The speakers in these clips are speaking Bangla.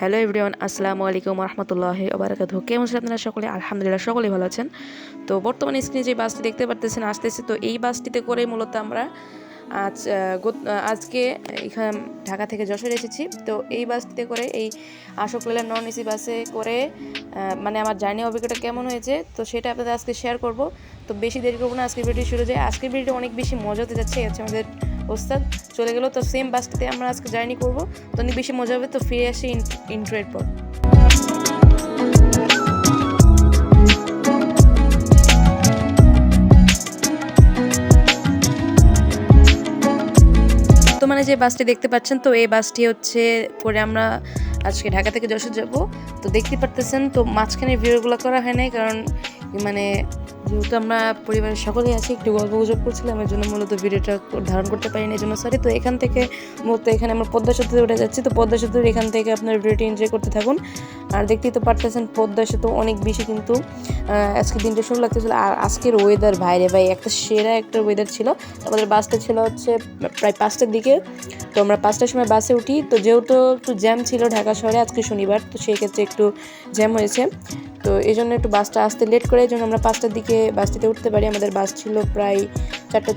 হ্যালো এভরিওয়ান, আসসালামু আলাইকুম রহমতুল্লাহ আবরাকাত কেমন আছেন আপনারা সকলে? আলহামদুলিল্লাহ সকলেই ভালো আছেন। তো বর্তমানে স্ক্রিনে যে বাসটি দেখতে পারতেছেন, আসতেছে। তো এই বাসটিতে করে মূলত আমরা আজ আজকে এখানে ঢাকা থেকে যশোর এসেছি। তো এই বাসটিতে করে, এই আশোক লেলার নন এসি বাসে করে মানে আমার জার্নি অভিজ্ঞতা কেমন হয়েছে, তো সেটা আপনাদের আজকে শেয়ার করব। তো বেশি দেরি করব না, আজকের ভিডিও শুরু যায়। আজকের ভিডিও অনেক বেশি মজা হতে যাচ্ছে হচ্ছে আমাদের ওস্তাদ চলে গেলো। তো সেম বাসটিতে আমরা আজকে জার্নি করব। তো অনেক বেশি মজা হবে, তো ফিরে আসি ইন্ট্রোয়ের পর। তো মানে যে বাসটি দেখতে পাচ্ছেন, তো এই বাসটি হচ্ছে পরে আমরা আজকে ঢাকা থেকে যশোর যাব। তো দেখতে পারতেছেন, তো মাঝখানে ভিডিওগুলো করা হয় নাই, কারণ মানে যেহেতু আমরা পরিবারের সকলেই আছি, একটু গল্প গুজব করছিলাম, এর জন্য মূলত ভিডিওটা ধারণ করতে পারিনি এই জন্য সরি তো এখান থেকে মূলত এখানে আমরা পদ্মা সেতুতে উঠে যাচ্ছি। তো পদ্মা সেতুর এখান থেকে আপনার ভিডিওটি এনজয় করতে থাকুন। আর দেখতেই তো পারতেছেন, পদ্মা সেতু অনেক বেশি কিন্তু আজকে দিনটা সুন্দর লাগতেছিল। আর আজকের ওয়েদার ভাইরে ভাই, একটা সেরা একটা ওয়েদার ছিল। আমাদের বাসটা ছিল হচ্ছে প্রায় পাঁচটার দিকে। তো আমরা পাঁচটার সময় বাসে উঠি। তো যেহেতু একটু জ্যাম ছিল ঢাকা শহরে আজকে শনিবার, তো সেই ক্ষেত্রে একটু জ্যাম হয়েছে। তো এই জন্য একটু বাসটা আসতে লেট করে, এই জন্য আমরা পাঁচটার দিকে বাসটিতে উঠতে পারি। আমাদের বাস ছিল প্রায় চারটা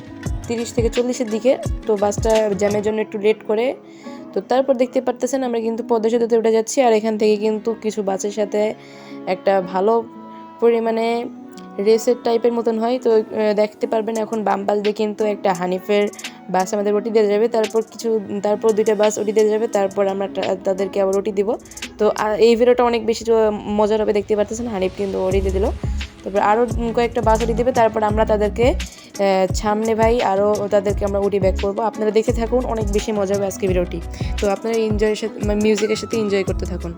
তিরিশ থেকে চল্লিশের দিকে, তো বাসটা জ্যামের জন্য একটু লেট করে। তো তারপর দেখতে পারতেছেন আমরা কিন্তু পদ্মা সেতুতে উঠে যাচ্ছি, আর এখান থেকে কিন্তু কিছু বাসের সাথে একটা ভালো পরিমাণে রেসের টাইপের মতন হয়। তো দেখতে পারবেন এখন বাম পাশ দিয়ে কিন্তু একটা হানিফের বাস আমাদের রুটি দিয়ে যাবে, তারপর কিছু, তারপর দুইটা বাস ওটি দিয়ে যাবে, তারপর আমরা তাদেরকে আবার রুটি দিব। তো এই ভিডিওটা অনেক বেশি মজার হবে, দেখতে পারতেছেন, হানিফ কিন্তু ওটি দিয়ে দিল। তারপর আরও কয়েকটা বাস ওটি দিবে, তারপর আমরা তাদেরকে সামনে ভাই আরও তাদেরকে আমরা উঠি ব্যাক করব। আপনারা দেখে থাকুন, অনেক বেশি মজা হবে আজকে ভিডিওটি। তো আপনারা এনজয়ের সাথে মিউজিকের সাথে এনজয় করতে থাকুন।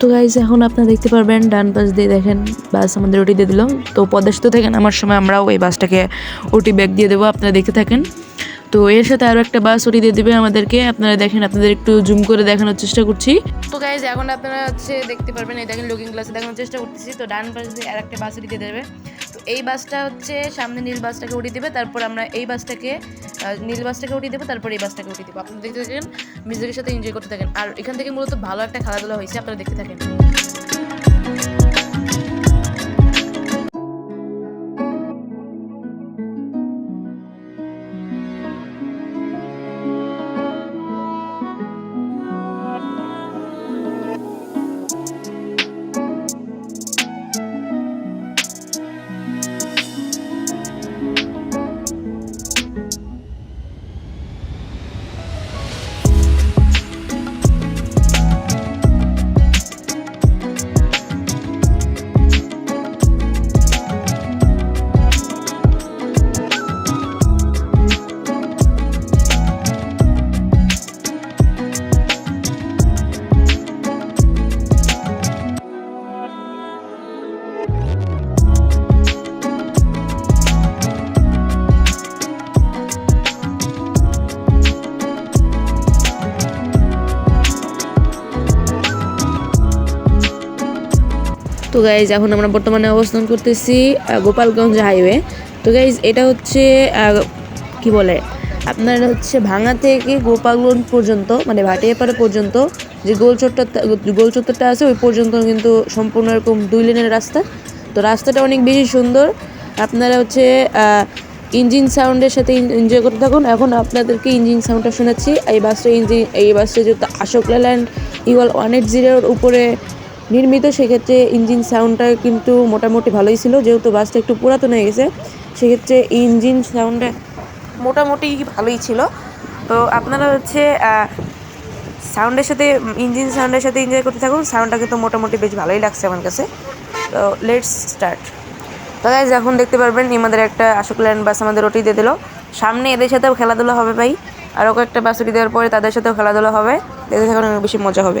তো গাইজ এখন আপনারা দেখতে পারবেন, ডান পাশ দিয়ে দেখেন, বাস আমাদের ওটি দিয়ে দিল। তো পদ্মা সেতু নামার সময় আমরাও এই বাসটাকে ওটি ব্যাগ দিয়ে দেবো, আপনারা দেখে থাকেন। তো এর সাথে আরও একটা বাস ওটি দিয়ে দেবে আমাদেরকে, আপনারা দেখেন, আপনাদের একটু জুম করে দেখানোর চেষ্টা করছি। তো গাইজ এখন আপনারা হচ্ছে দেখতে পারবেন, এই দেখেন লুকিং গ্লাসে দেখানোর চেষ্টা করতেছি। তো ডান পাশ দিয়ে আর একটা বাস ওটি দিয়ে দেবে। এই বাসটা হচ্ছে সামনে নীল বাসটাকে উঠিয়ে দেবে, তারপর আমরা এই বাসটাকে নীল বাসটাকে উঠিয়ে দেবো, তারপর এই বাসটাকে উঠিয়ে দেবো। আপনারা দেখতে থাকেন মিউজিকের সাথে এনজয় করতে থাকেন। আর এখান থেকে মূলত ভালো একটা খেলাধুলা হয়েছে, আপনারা দেখতে থাকেন। তো গাইজ এখন আমরা বর্তমানে অবস্থান করতেছি গোপালগঞ্জ হাইওয়ে তো গাইজ এটা হচ্ছে কি বলে, আপনার হচ্ছে ভাঙা থেকে গোপালগঞ্জ পর্যন্ত মানে ভাটিয়াপাড়া পর্যন্ত, যে গোল চত্বরটা গোল চত্বরটা আছে, ওই পর্যন্ত কিন্তু সম্পূর্ণ এরকম দুই লেনের রাস্তা। তো রাস্তাটা অনেক বেশি সুন্দর। আপনারা হচ্ছে ইঞ্জিন সাউন্ডের সাথে এনজয় করতে থাকুন। এখন আপনাদেরকে ইঞ্জিন সাউন্ডটা শোনাচ্ছি। এই বাসটা ইঞ্জিন এই বাসটা যেহেতু Ashok Leyland Eagle one eight জিরোর উপরে নির্মিত, সেক্ষেত্রে ইঞ্জিন সাউন্ডটা কিন্তু মোটামুটি ভালোই ছিল, যেহেতু বাসটা একটু পুরাতন হয়ে গেছে, সেক্ষেত্রে ইঞ্জিন সাউন্ডটা মোটামুটি ভালোই ছিল। তো আপনারা হচ্ছে সাউন্ডের সাথে, ইঞ্জিন সাউন্ডের সাথে এনজয় করতে থাকুন সাউন্ডটা কিন্তু মোটামুটি বেশ ভালোই লাগছে আমার কাছে। তো লেটস স্টার্ট তো গাইজ এখন দেখতে পারবেন, আমাদের একটা আশোক ল্যান্ড বাস আমাদের ওটি দিয়ে দিল। সামনে এদের সাথেও খেলাধুলা হবে ভাই, আরও কয়েকটা বাস ওটি দেওয়ার পরে তাদের সাথেও খেলাধুলা হবে। দেখতে থাকুন বেশি মজা হবে।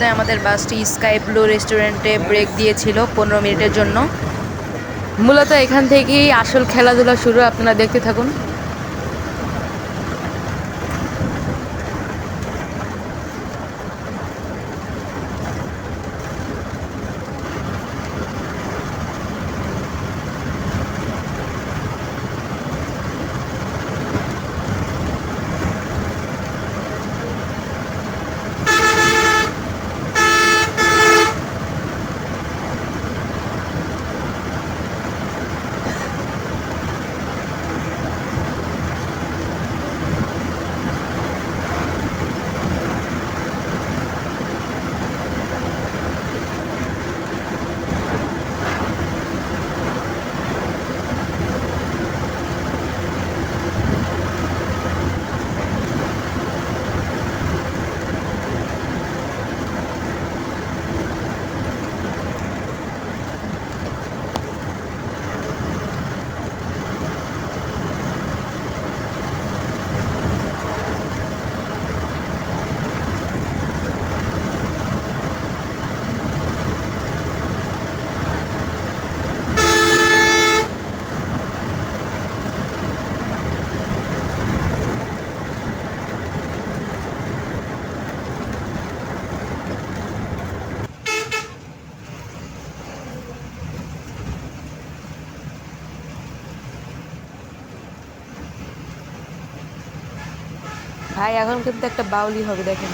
আমাদের বাসটি স্কাই ব্লু রেস্টুরেন্টে ব্রেক দিয়েছিল পনেরো মিনিটের জন্য। মূলত এখান থেকেই আসল খেলাধুলা শুরু, আপনারা দেখতে থাকুন। ভাই এখন কিন্তু একটা বাউলি হবে দেখেন।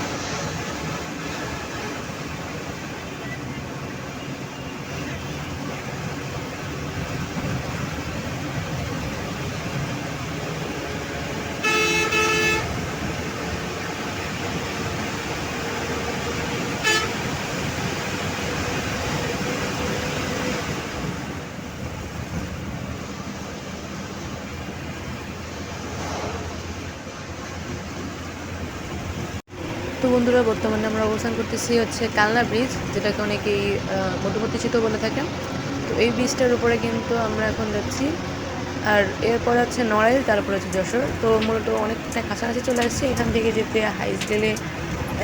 তো বন্ধুরা, বর্তমানে আমরা অবস্থান করতেছি হচ্ছে কালনা ব্রিজ যেটাকে অনেকেই মধ্যবর্তী সেতু বলে থাকেন। তো এই ব্রিজটার উপরে কিন্তু আমরা এখন যাচ্ছি। আর এরপর হচ্ছে নড়াইল, তারপর হচ্ছে যশোর। তো মূলত অনেকটা কাছাকাছি চলে আসছে। এখান থেকে যেতে হাইস গেলে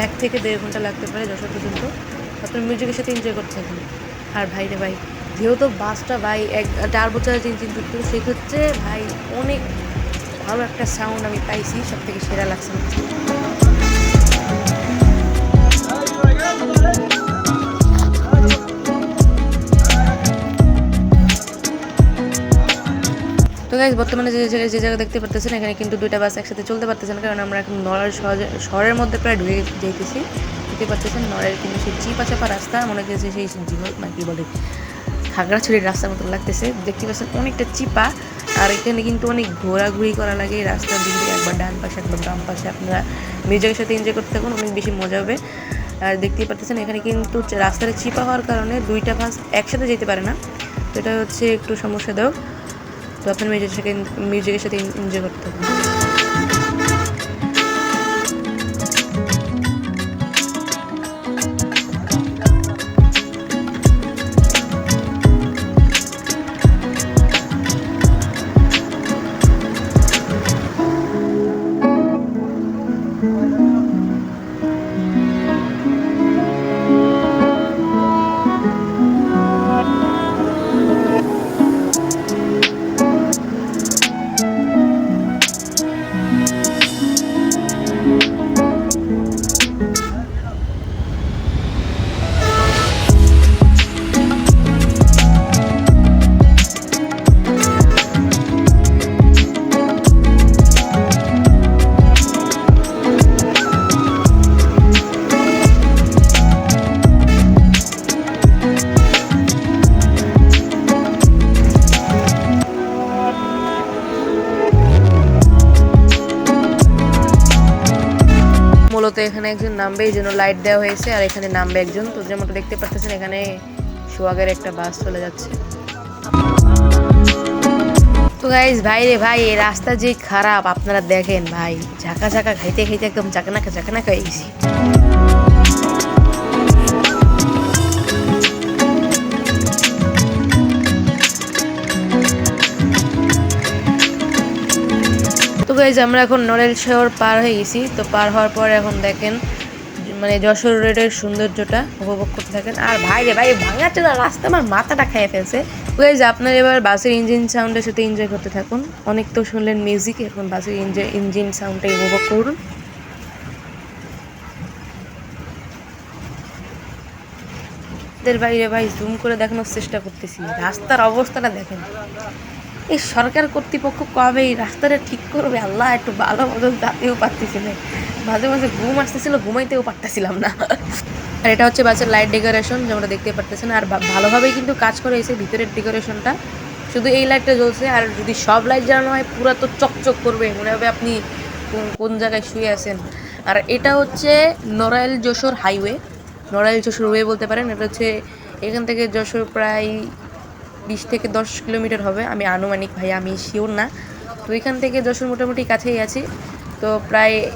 এক থেকে দেড় ঘণ্টা লাগতে পারে যশোর পর্যন্ত। আপনার মিউজিকের সাথে এনজয় করতে এখন। আর ভাই রে ভাই, যেহেতু বাসটা ভাই এক, চার বছর চিন্তিত তো সেক্ষেত্রে ভাই অনেক ভালো একটা সাউন্ড আমি পাইছি সব থেকে সেরা লাগছে তো গাইজ বর্তমানে যে যে জায়গা দেখতে পারতেছেন, এখানে কিন্তু দুইটা বাস একসাথে চলতে পারতেছেন, কারণ আমরা এখন নড়ার শহরে শহরের মধ্যে প্রায় ঢুকে যাইতেছি। দেখতে পারতেছেন নড়ের কিন্তু সেই চিপা চাপা রাস্তা, মনে হচ্ছে সেই জীবন মানে কি বলে, খাগড়াছড়ির রাস্তার মতো লাগতেছে। দেখতে পাচ্ছেন, অনেকটা চিপা, আর এখানে কিন্তু অনেক ঘোরাঘুরি করা লাগে। রাস্তার দিক দিয়ে একবার ডান পাশে, একবার বাম পাশে আপনারা মিউজিকের সাথে এনজয় করতে থাকুন, অনেক বেশি মজা হবে। আর দেখতেই পারতেছেন, এখানে কিন্তু রাস্তাটা চিপা হওয়ার কারণে দুইটা বাস একসাথে যেতে পারে না। তো এটা হচ্ছে একটু সমস্যাদায়ক তো আপনার মিউজিকের সাথে মিউজিকের সাথে এনজয় করতে থাকুন নামবে, এই জন্য লাইট দেওয়া হয়েছে, আর এখানে নামবে একজন। তো যেমনটা দেখতে পাচ্ছেন, এখানে সোয়াগের একটা বাস চলে যাচ্ছে। তো গাইজ ভাই রে ভাই, এই রাস্তা যে খারাপ, আপনারা দেখেন ভাই, ঝাঁকা ঝাঁকা খাইতে খাইতে একদম চাকানাকা চাকানাকা হয়ে গেছি। তো গাইজ আমরা এখন নড়েল শহর পার হয়ে গেছি। তো পার হওয়ার পর এখন দেখেন মানে যশোর রোডের সৌন্দর্যটা উপভোগ করতে থাকেন। আর ভাই রে ভাই ভাঙা চলা রাস্তা, আমার মাথাটা খেয়ে ফেলছে। গাইজ আপনার এবার বাসের ইঞ্জিন সাউন্ডের সাথে এনজয় করতে থাকুন। অনেক তো শুনলেন মিউজিক এখন বাসের ইঞ্জিন সাউন্ডটা উপভোগ করুন। বাইরে ভাই জুম করে দেখানোর চেষ্টা করতেছি। রাস্তার অবস্থাটা দেখেন। এই সরকার কর্তৃপক্ষ কবে এই রাস্তাটা ঠিক করবে? আল্লাহ, একটু ভালো মতো দাঁতেও পারতেছি না। মাঝে মাঝে ঘুম আসতেছিল, ঘুমাইতেও পারতেছিলাম না। আর এটা হচ্ছে বাসের লাইট ডেকোরেশন যেমন দেখতে পারতেছেন। আর ভালোভাবেই কিন্তু কাজ করে এসে ভিতরের ডেকোরেশনটা শুধু এই লাইটটা জ্বলছে, আর যদি সব লাইট জ্বালানো হয়, পুরো তো চকচক করবে। মনে হবে আপনি কোন- কোন জায়গায় শুয়ে আছেন। আর এটা হচ্ছে নড়াইল যশোর হাইওয়ে নড়াইল যশোর ওয়ে বলতে পারেন। এটা হচ্ছে এখান থেকে যশোর প্রায় বিশ থেকে দশ কিলোমিটার হবে। আমি আনুমানিক ভাই, আমি শিওর না। তো এখান থেকে যশোর মোটামুটি কাছেই আছি। তো প্রায়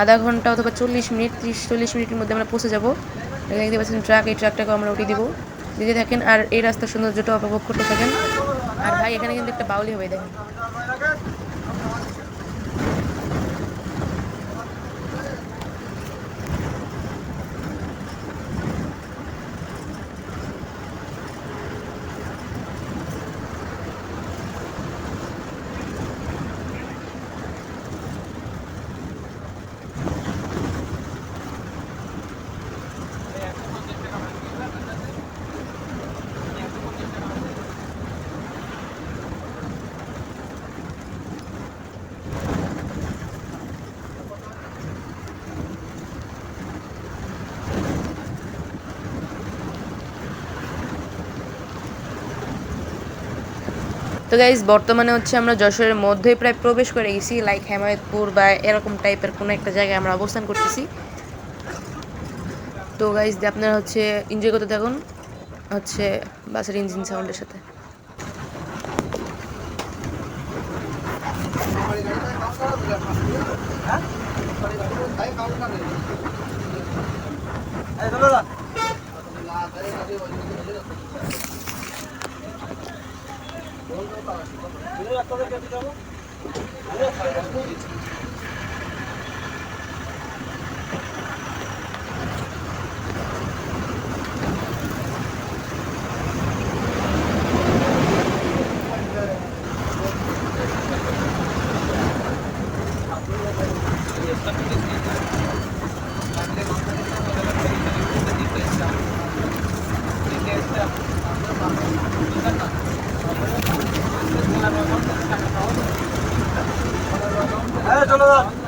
আধা ঘণ্টা অথবা চল্লিশ মিনিট, ত্রিশ, চল্লিশ মিনিটের মধ্যে আমরা পৌঁছে যাব। দেখতে পাচ্ছেন ট্রাক, এই ট্রাকটাকে আমরা উঠিয়ে দিব। দিতে থাকেন, আর এই রাস্তার সৌন্দর্যটা অপভোগ করতে থাকেন। আর ভাই, এখানে কিন্তু একটা বাউলি হবে, দেখেন। তো গাইজ বর্তমানে হচ্ছে আমরা যশোরের মধ্যেই প্রায় প্রবেশ করে গেছি লাইক হেমায়তপুর বা এরকম টাইপের কোনো একটা জায়গায় আমরা অবস্থান করতেছি। তো গাইজ আপনারা হচ্ছে এনজয় করতে থাকুন, হচ্ছে বাসের ইঞ্জিন সাউন্ডের সাথে। একটা 하나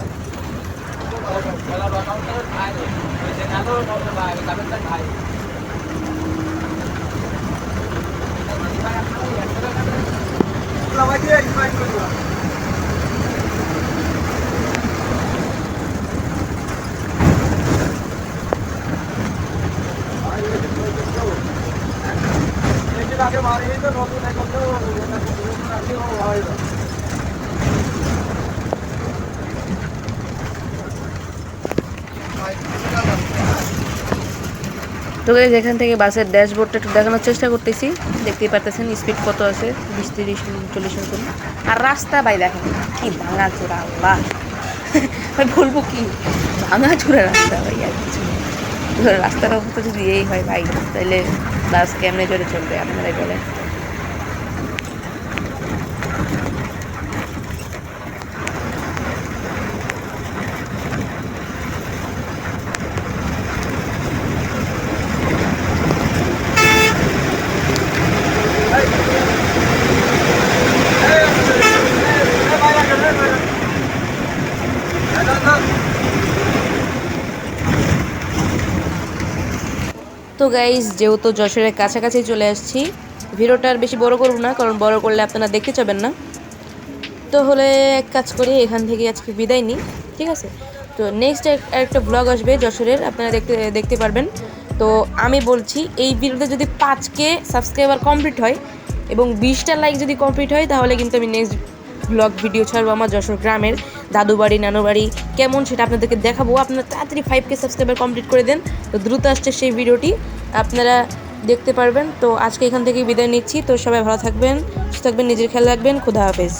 তো এখান থেকে বাসের ড্যাশবোর্ডটা একটু দেখানোর চেষ্টা করতেছি। দেখতেই পারতেছেন স্পিড কত আছে? বিশ, তিরিশ, চল্লিশ মতো আর রাস্তা বাই দেখেন, কি ভাঙা চোরা আল্লাহ। ভাই বলব কি? ভাঙা চোরা রাস্তা ভাই, আর কিছু রাস্তাটা অবস্থা যদি এই হয় ভাই তাহলে বাস কেমনে চলে চলবে? আপনারাই বলেন। তো গাইজ যেহেতু যশোরের কাছাকাছি চলে আসছি, ভিডিওটা আর বেশি বড় করব না, কারণ বড় করলে আপনারা দেখতে চাবেন না। তো হলে এক কাজ করি, এখান থেকে আজকে বিদায় নিই, ঠিক আছে? তো নেক্সট একটা ব্লগ আসবে যশোরের, আপনারা দেখতে দেখতে পারবেন। তো আমি বলছি, এই ভিডিওতে যদি পাঁচকে সাবস্ক্রাইবার কমপ্লিট হয় এবং বিশটা লাইক যদি কমপ্লিট হয়, তাহলে কিন্তু আমি নেক্সট ব্লগ ভিডিও ছাড়বো আমার যশোর গ্রামের। দাদু বাড়ি, নানু বাড়ি, কেমন সেটা আপনাদেরকে দেখাবো। আপনারা তাড়াতাড়ি ফাইভ কে সাবস্ক্রাইবার কমপ্লিট করে দেন, তো দ্রুত আসছে সেই ভিডিওটি, আপনারা দেখতে পারবেন। তো আজকে এখান থেকে বিদায় নিচ্ছি, তো সবাই ভালো থাকবেন, সুস্থ থাকবেন, নিজের খেয়াল রাখবেন, খুদা হাফেজ।